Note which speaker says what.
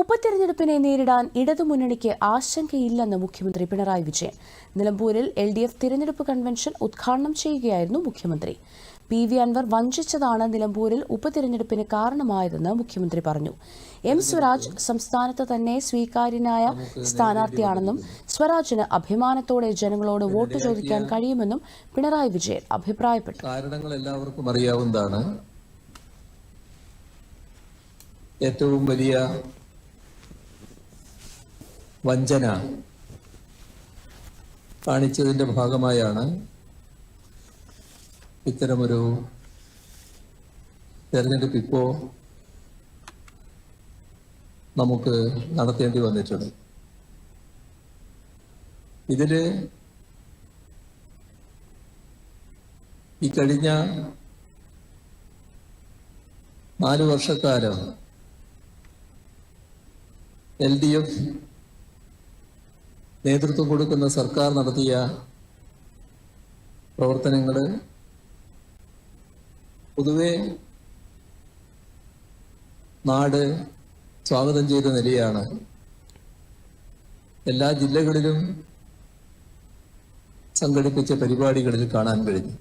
Speaker 1: ഉപതെരഞ്ഞെടുപ്പിനെ നേരിടാൻ ഇടതുമുന്നണിക്ക് ആശങ്കയില്ലെന്ന് മുഖ്യമന്ത്രി പിണറായി വിജയൻ. നിലമ്പൂരിൽ എൽ ഡി എഫ് തിരഞ്ഞെടുപ്പ് കൺവെൻഷൻ ഉദ്ഘാടനം ചെയ്യുകയായിരുന്നു മുഖ്യമന്ത്രി. പി വി അൻവർ വഞ്ചിച്ചതാണ് നിലമ്പൂരിൽ ഉപതെരഞ്ഞെടുപ്പിന് കാരണമായതെന്ന് മുഖ്യമന്ത്രി പറഞ്ഞു. എം സ്വരാജ് സംസ്ഥാനത്ത് തന്നെ സ്വീകാര്യനായ സ്ഥാനാർത്ഥിയാണെന്നും സ്വരാജിന് അഭിമാനത്തോടെ ജനങ്ങളോട് വോട്ട് ചോദിക്കാൻ കഴിയുമെന്നും പിണറായി വിജയൻ അഭിപ്രായപ്പെട്ടു.
Speaker 2: കാരണങ്ങൾ എല്ലാവർക്കും അറിയാവുന്നതാണ്. ഏറ്റവും വലിയ വഞ്ചന കാണിച്ചതിന്റെ ഭാഗമായാണ് ഇത്തരമൊരു തെരഞ്ഞെടുപ്പ് ഇപ്പോൾ നമുക്ക് നടത്തേണ്ടി വന്നിട്ടുണ്ട്. ഇതിൽ ഈ കഴിഞ്ഞ നാല് വർഷക്കാലം എൽ ഡി എഫ് നേതൃത്വം കൊടുക്കുന്ന സർക്കാർ നടത്തിയ പ്രവർത്തനങ്ങൾ പൊതുവെ നാട് സ്വാഗതം ചെയ്ത നിലയാണ്. എല്ലാ ജില്ലകളിലും സംഘടിപ്പിച്ച പരിപാടികളിൽ കാണാൻ കഴിഞ്ഞു.